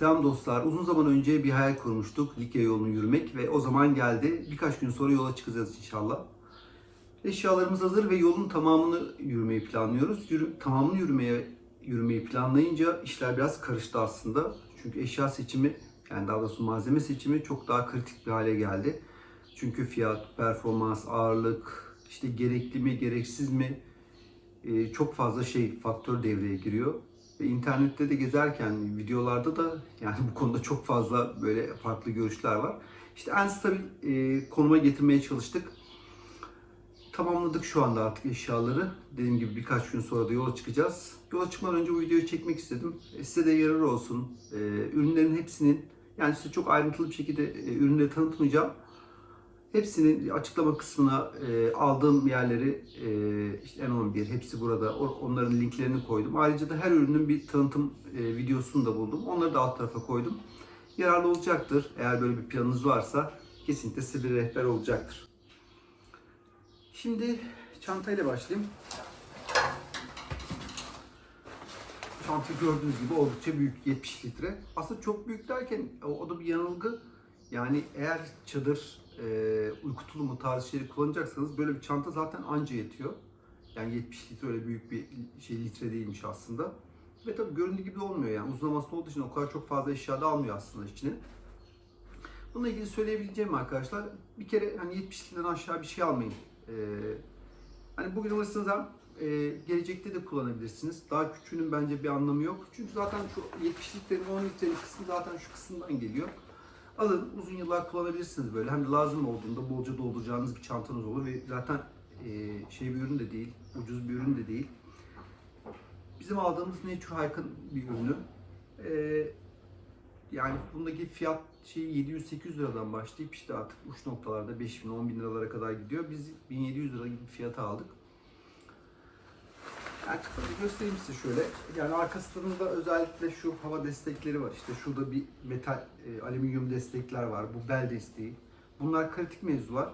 Selam dostlar. Uzun zaman önce bir hayal kurmuştuk. Likya yolunu yürümek ve o zaman geldi. Birkaç gün sonra yola çıkacağız inşallah. Eşyalarımız hazır ve yolun tamamını yürümeyi planlıyoruz. Yürü, tamamını yürümeye yürümeyi planlayınca işler biraz karıştı aslında. Çünkü eşya seçimi yani daha doğrusu malzeme seçimi çok daha kritik bir hale geldi. Çünkü fiyat, performans, ağırlık, işte gerekli mi, gereksiz mi e, çok fazla şey faktör devreye giriyor. Ve internette de gezerken videolarda da yani bu konuda çok fazla böyle farklı görüşler var. İşte en stabil e, konuma getirmeye çalıştık. Tamamladık şu anda artık eşyaları. Dediğim gibi birkaç gün sonra da yola çıkacağız. Yola çıkmadan önce bu videoyu çekmek istedim. E, size de yarar olsun. E, ürünlerin hepsinin yani size çok ayrıntılı bir şekilde e, ürünleri tanıtmayacağım. Hepsinin açıklama kısmına e, aldığım yerleri e, işte N11 hepsi burada. Onların linklerini koydum. Ayrıca da her ürünün bir tanıtım e, videosunu da buldum. Onları da alt tarafa koydum. Yararlı olacaktır. Eğer böyle bir planınız varsa kesinlikle size bir rehber olacaktır. Şimdi çantayla başlayayım. Çanta gördüğünüz gibi oldukça büyük 70 litre. Aslında çok büyük derken o da bir yanılgı. Yani eğer çadır, e, uyku tulumu tarzı şeyleri kullanacaksanız böyle bir çanta zaten anca yetiyor. Yani 70 litre öyle büyük bir şey litre değilmiş aslında. Ve tabii göründüğü gibi olmuyor yani. Uzunlaması olduğu için o kadar çok fazla eşya da almıyor aslında içine. Bununla ilgili söyleyebileceğim arkadaşlar bir kere hani 70 litreden aşağı bir şey almayın. Ee, hani bugün alırsanız e, gelecekte de kullanabilirsiniz. Daha küçüğünün bence bir anlamı yok. Çünkü zaten şu 70 litrenin 10 litrelik kısmı zaten şu kısımdan geliyor. Alın uzun yıllar kullanabilirsiniz böyle. Hem de lazım olduğunda bolca dolduracağınız bir çantanız olur ve zaten e, şey bir ürün de değil, ucuz bir ürün de değil. Bizim aldığımız Nature Hike'ın bir ürünü. E, yani bundaki fiyat şey 700-800 liradan başlayıp işte artık uç noktalarda 5000 10 bin liralara kadar gidiyor. Biz 1700 lira gibi fiyata aldık. Yani kısaca göstereyim size şöyle. Yani arkasında özellikle şu hava destekleri var. İşte şurada bir metal, e, alüminyum destekler var. Bu bel desteği. Bunlar kritik mevzular.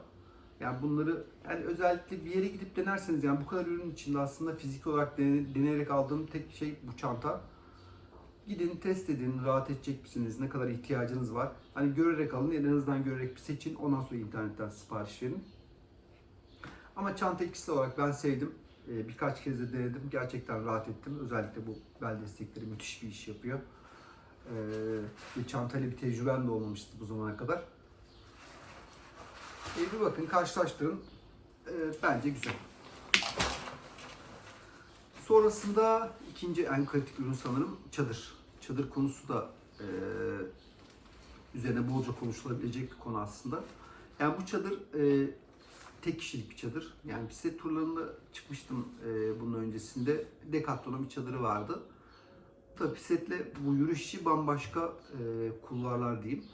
Yani bunları yani özellikle bir yere gidip denerseniz yani bu kadar ürün içinde aslında fizik olarak dene- deneyerek aldığım tek şey bu çanta. Gidin test edin, rahat edecek misiniz, ne kadar ihtiyacınız var. Hani görerek alın, en azından görerek bir seçin, ondan sonra internetten sipariş verin. Ama çanta ikisi olarak ben sevdim. Ee, birkaç kez de denedim, gerçekten rahat ettim. Özellikle bu bel destekleri müthiş bir iş yapıyor. Bir çantayla bir tecrübem de olmamıştı bu zamana kadar. Ee, bir bakın, karşılaştırın. Ee, bence güzel. Sonrasında ikinci en kritik ürün sanırım çadır. Çadır konusu da e, üzerine bolca konuşulabilecek bir konu aslında. Yani bu çadır e, tek kişilik bir çadır. Yani bisiklet turlarında çıkmıştım e, bunun öncesinde. Decathlon'un bir çadırı vardı. Tabii bisikletle bu yürüyüş bambaşka e, kulvarlar diyeyim.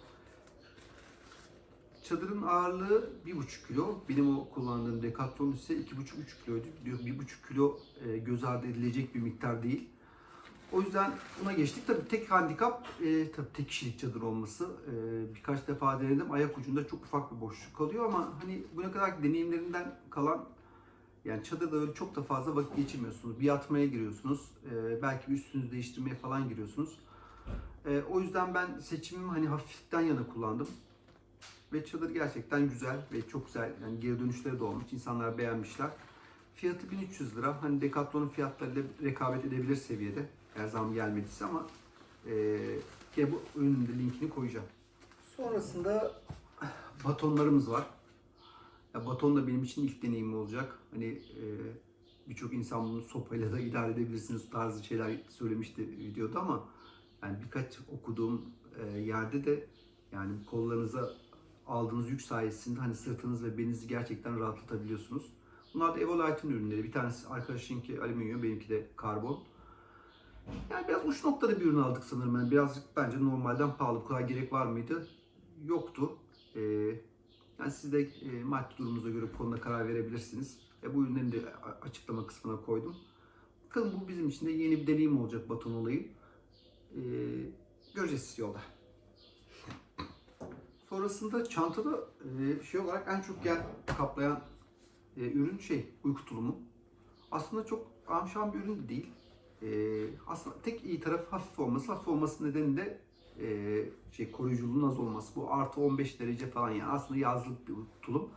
Çadırın ağırlığı 1,5 kilo. Benim o kullandığım Decathlon ise 2,5-3 kiloydu. Diyor 1,5 kilo e, göz ardı edilecek bir miktar değil. O yüzden buna geçtik. Tabii tek handikap e, tabii tek kişilik çadır olması. E, birkaç defa denedim. Ayak ucunda çok ufak bir boşluk kalıyor ama hani buna kadar deneyimlerinden kalan yani çadırda öyle çok da fazla vakit geçirmiyorsunuz. Bir yatmaya giriyorsunuz. E, belki bir üstünüzü değiştirmeye falan giriyorsunuz. E, o yüzden ben seçimimi hani hafiflikten yana kullandım. Ve çadır gerçekten güzel ve çok güzel. Yani geri dönüşleri de olmuş. İnsanlar beğenmişler. Fiyatı 1300 lira. Hani Decathlon'un fiyatlarıyla rekabet edebilir seviyede. Eğer zam gelmediyse ama e, ya bu ürünün linkini koyacağım. Sonrasında batonlarımız var. Ya baton da benim için ilk deneyimim olacak. Hani e, birçok insan bunu sopayla da idare edebilirsiniz tarzı şeyler söylemişti videoda ama yani birkaç okuduğum e, yerde de yani kollarınıza aldığınız yük sayesinde hani sırtınız ve belinizi gerçekten rahatlatabiliyorsunuz. Bunlar da Evolite'in ürünleri. Bir tanesi arkadaşınki alüminyum, benimki de karbon. Yani biraz uç noktada bir ürün aldık sanırım. Yani birazcık bence normalden pahalı. Bu kadar gerek var mıydı? Yoktu. Ee, yani siz de e, maddi durumunuza göre bu konuda karar verebilirsiniz. E, bu ürünleri de açıklama kısmına koydum. Bakalım bu bizim için de yeni bir deneyim olacak baton olayı. Ee, göreceğiz yolda. Sonrasında çantada e, şey olarak en çok yer kaplayan e, ürün şey uyku tulumu. Aslında çok amşan bir ürün de değil. E, aslında tek iyi tarafı hafif olması. Hafif olması nedeni de e, şey koruyuculuğun az olması. Bu artı 15 derece falan yani aslında yazlık bir tulum.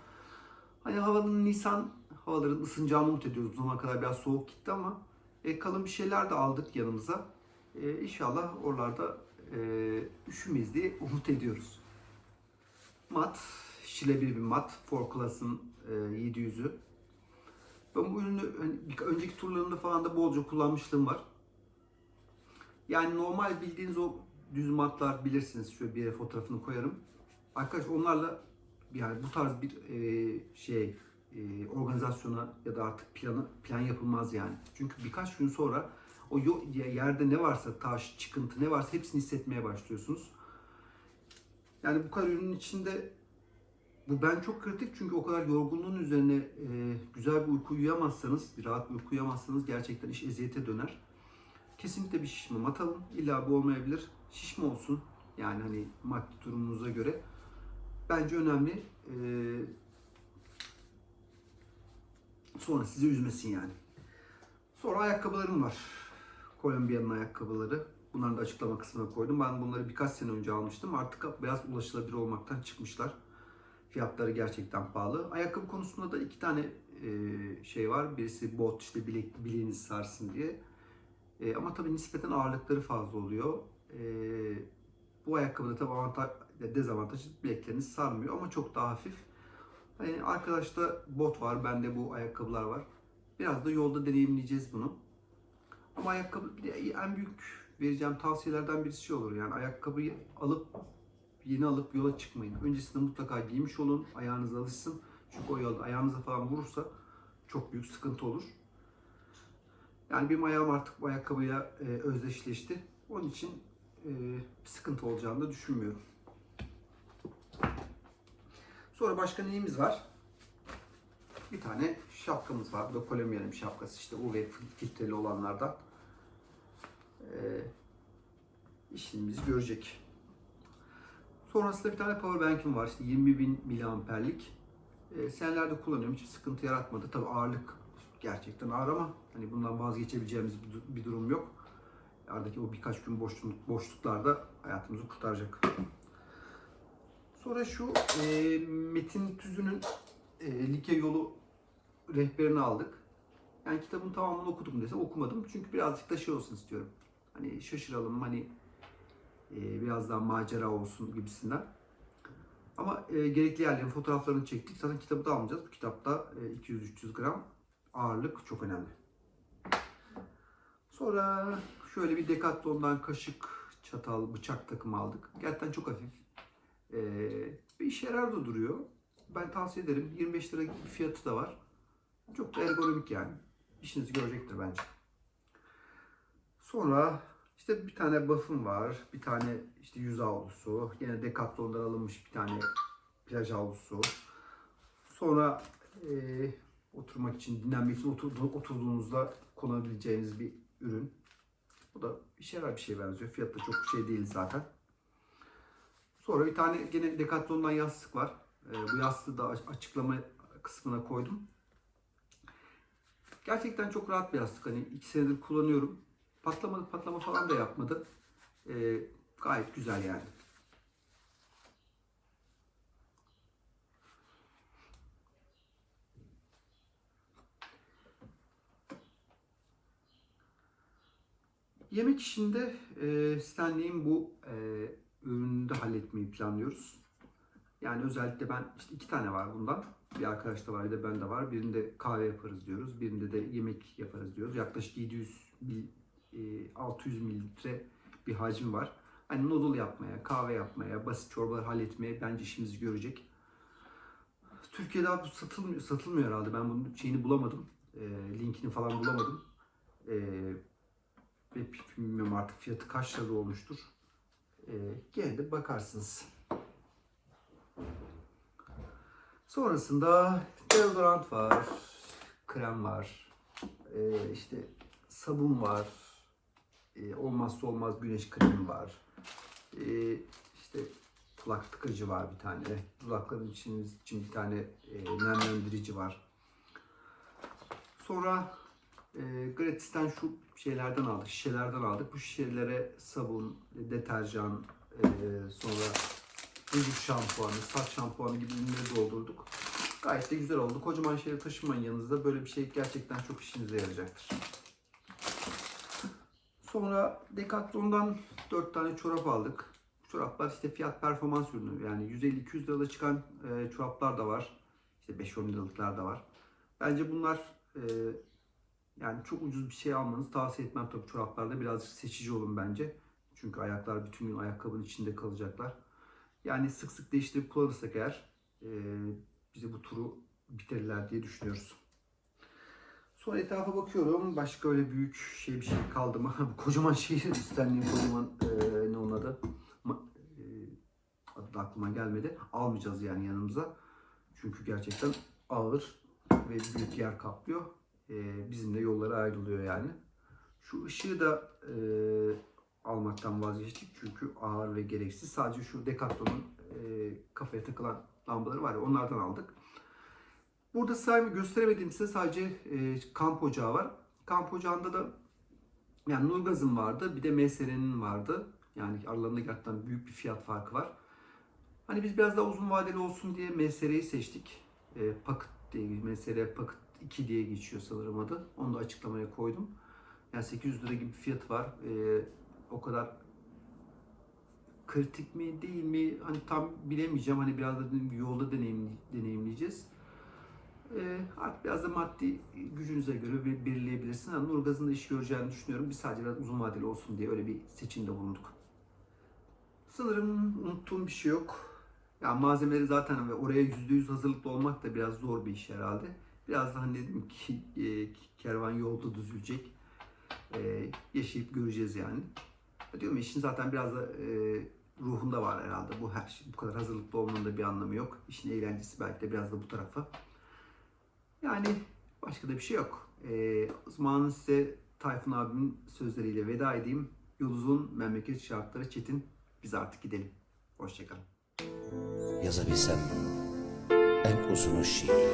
Hani havanın Nisan havaların ısınacağını umut ediyoruz. Bu zamana kadar biraz soğuk gitti ama e, kalın bir şeyler de aldık yanımıza. E, inşallah oralarda e, üşümeyiz diye umut ediyoruz. Mat, şilebil bir mat. Four Class'ın e, 700'ü. Ben bu ürünü ön- önceki turlarımda falan da bolca kullanmışlığım var. Yani normal bildiğiniz o düz matlar bilirsiniz. Şöyle bir yere fotoğrafını koyarım. Arkadaş onlarla yani bu tarz bir e, şey e, organizasyona ya da artık planı plan yapılmaz yani. Çünkü birkaç gün sonra o yerde ne varsa taş, çıkıntı ne varsa hepsini hissetmeye başlıyorsunuz. Yani bu kadar ürünün içinde bu ben çok kritik çünkü o kadar yorgunluğun üzerine e, güzel bir uyku uyuyamazsanız, bir rahat bir uyku uyuyamazsanız gerçekten iş eziyete döner. Kesinlikle bir şişme mat alın. İlla bu olmayabilir. Şişme olsun. Yani hani maddi durumunuza göre. Bence önemli. E, sonra sizi üzmesin yani. Sonra ayakkabılarım var. Kolombiya'nın ayakkabıları. Bunları da açıklama kısmına koydum. Ben bunları birkaç sene önce almıştım. Artık biraz ulaşılabilir olmaktan çıkmışlar. Fiyatları gerçekten pahalı. Ayakkabı konusunda da iki tane e, şey var. Birisi bot işte bilek, bileğinizi sarsın diye. E, ama tabii nispeten ağırlıkları fazla oluyor. E, bu ayakkabıda tabii avantaj, dezavantajı bilekleriniz sarmıyor ama çok daha hafif. Hani arkadaşta bot var, bende bu ayakkabılar var. Biraz da yolda deneyimleyeceğiz bunu. Ama ayakkabı bir de en büyük vereceğim tavsiyelerden birisi şey olur. Yani ayakkabıyı alıp yeni alıp yola çıkmayın. Öncesinde mutlaka giymiş olun. Ayağınız alışsın. Çünkü o yolda ayağınıza falan vurursa çok büyük sıkıntı olur. Yani benim ayağım artık bu ayakkabıya e, özdeşleşti. Onun için e, bir sıkıntı olacağını da düşünmüyorum. Sonra başka neyimiz var? Bir tane şapkamız var. Bu da Kolombiya'nın şapkası. İşte UV filtreli olanlardan. Ee, işimizi görecek. Sonrasında bir tane power bank'im var. İşte 20.000 miliamperlik. Ee, senelerde kullanıyorum. Hiçbir sıkıntı yaratmadı. Tabii ağırlık gerçekten ağır ama hani bundan vazgeçebileceğimiz bir, du- bir durum yok. Aradaki o birkaç gün boşluk, boşluklarda hayatımızı kurtaracak. Sonra şu e, Metin Tüzü'nün e, Like Yolu rehberini aldık. Yani kitabın tamamını okudum desem okumadım. Çünkü birazcık da şey olsun istiyorum. Hani şaşıralım hani e, biraz daha macera olsun gibisinden. Ama e, gerekli yerlerin fotoğraflarını çektik. Zaten kitabı da almayacağız. Bu kitapta e, 200-300 gram ağırlık çok önemli. Sonra şöyle bir Decathlon'dan kaşık, çatal, bıçak takımı aldık. Gerçekten çok hafif. Ee, bir işe yarar da duruyor. Ben tavsiye ederim. 25 lira bir fiyatı da var. Çok da ergonomik yani. İşinizi görecektir bence. Sonra işte bir tane buff'ım var. Bir tane işte yüz havlusu. Yine Decathlon'dan alınmış bir tane plaj havlusu. Sonra eee, oturmak için, dinlenmek için oturdu- oturduğunuzda kullanabileceğiniz bir ürün. Bu da işe yarar bir şeye benziyor. Fiyatı da çok şey değil zaten. Sonra bir tane gene Decathlon'dan yastık var. Ee, bu yastığı da aç- açıklama kısmına koydum. Gerçekten çok rahat bir yastık. Hani iki senedir kullanıyorum. Patlamadı, patlama falan da yapmadı. Ee, gayet güzel yani. Yemek işinde e, Stanley'in bu e, ürünü de halletmeyi planlıyoruz. Yani özellikle ben işte iki tane var bundan. Bir arkadaş da var bir de bende var. Birinde kahve yaparız diyoruz. Birinde de yemek yaparız diyoruz. Yaklaşık 700 mil, e, 600 mililitre bir hacim var. Hani noodle yapmaya, kahve yapmaya, basit çorbalar halletmeye bence işimizi görecek. Türkiye'de bu satılmıyor, satılmıyor herhalde. Ben bunun şeyini bulamadım. E, linkini falan bulamadım. E, ve bilmiyorum artık fiyatı kaç lira olmuştur. E, gene de bakarsınız. Sonrasında deodorant var, krem var, e, işte sabun var, e, olmazsa olmaz güneş kremi var, e, işte kulak tıkacı var bir tane, dudakların için, için bir tane e, nemlendirici var. Sonra e, gratis'ten şu şeylerden aldık, şişelerden aldık. Bu şişelere sabun, deterjan, e, sonra vücut şampuanı, saç şampuanı gibi ürünleri doldurduk. Gayet de güzel oldu. Kocaman şeyleri taşımayın yanınızda. Böyle bir şey gerçekten çok işinize yarayacaktır. Sonra Decathlon'dan 4 tane çorap aldık. Çoraplar işte fiyat performans ürünü. Yani 150-200 lirada çıkan e, çoraplar da var. İşte 5-10 liralıklar da var. Bence bunlar e, yani çok ucuz bir şey almanızı tavsiye etmem tabii çoraplarda. Birazcık seçici olun bence. Çünkü ayaklar bütün gün ayakkabının içinde kalacaklar. Yani sık sık değiştirip kullanırsak eğer e, bize bu turu bitirirler diye düşünüyoruz. Sonra etrafa bakıyorum. Başka öyle büyük şey bir şey kaldı mı? Bu kocaman şey üstlenliğin kocaman e, ne onun adı? Ma- e, adı da aklıma gelmedi. Almayacağız yani yanımıza. Çünkü gerçekten ağır ve büyük yer kaplıyor. E, bizimle yolları ayrılıyor yani. Şu ışığı da e, almaktan vazgeçtik çünkü ağır ve gereksiz. Sadece şu Decathlon'un e, kafaya takılan lambaları var ya onlardan aldık. Burada sahibi gösteremediğim size sadece e, kamp ocağı var. Kamp ocağında da yani Nurgaz'ın vardı bir de MSR'nin vardı. Yani aralarında gerçekten büyük bir fiyat farkı var. Hani biz biraz daha uzun vadeli olsun diye MSR'yi seçtik. E, Pocket diye MSR Pocket 2 diye geçiyor sanırım adı. Onu da açıklamaya koydum. Yani 800 lira gibi bir fiyatı var. E, o kadar kritik mi değil mi hani tam bilemeyeceğim. Hani biraz da yolda deneyim, deneyimleyeceğiz. Artık biraz da maddi gücünüze göre bir belirleyebilirsiniz. Yani Nurgaz'ın da iş göreceğini düşünüyorum. Biz sadece biraz uzun vadeli olsun diye öyle bir seçimde bulunduk. Sanırım unuttuğum bir şey yok. Yani malzemeleri zaten ve oraya %100 hazırlıklı olmak da biraz zor bir iş herhalde. Biraz da hani dedim ki e, kervan yolda düzülecek. E, yaşayıp göreceğiz yani. Ya Diyorum ya, işin zaten biraz da e, ruhunda var herhalde. Bu her şey, bu kadar hazırlıklı olmanın da bir anlamı yok. İşin eğlencesi belki de biraz da bu tarafa. Yani başka da bir şey yok. Ee, o zaman size Tayfun abimin sözleriyle veda edeyim. Yol memleket şartları çetin. Biz artık gidelim. Hoşçakalın. Yazabilsem en uzun şiirleri.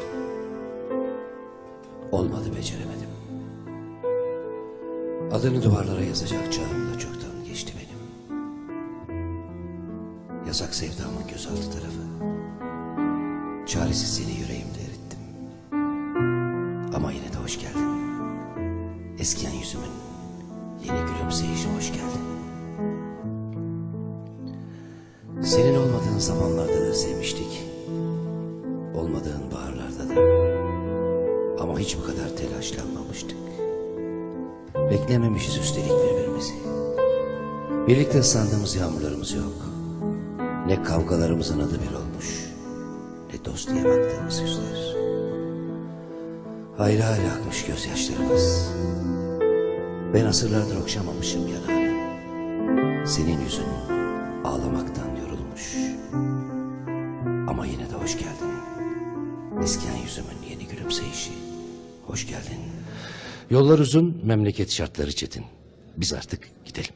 Olmadı beceremedim. Adını duvarlara yazacak çağım da çoktan geçti benim. Yazak sevdamın gözaltı tarafı. Çaresiz seni yüreğimde. Ama yine de hoş geldin. Eskiyen yüzümün yeni gülümseyişi hoş geldin. Senin olmadığın zamanlarda da sevmiştik. Olmadığın baharlarda da. Ama hiç bu kadar telaşlanmamıştık. Beklememişiz üstelik birbirimizi. Birlikte ıslandığımız yağmurlarımız yok. Ne kavgalarımızın adı bir olmuş. Ne dost diye baktığımız yüzler. Hayra hayra akmış gözyaşlarımız. Ben asırlardır okşamamışım yanağını. Senin yüzün ağlamaktan yorulmuş. Ama yine de hoş geldin. Eskiyen yüzümün yeni gülümseyişi. Hoş geldin. Yollar uzun, memleket şartları çetin. Biz artık gidelim.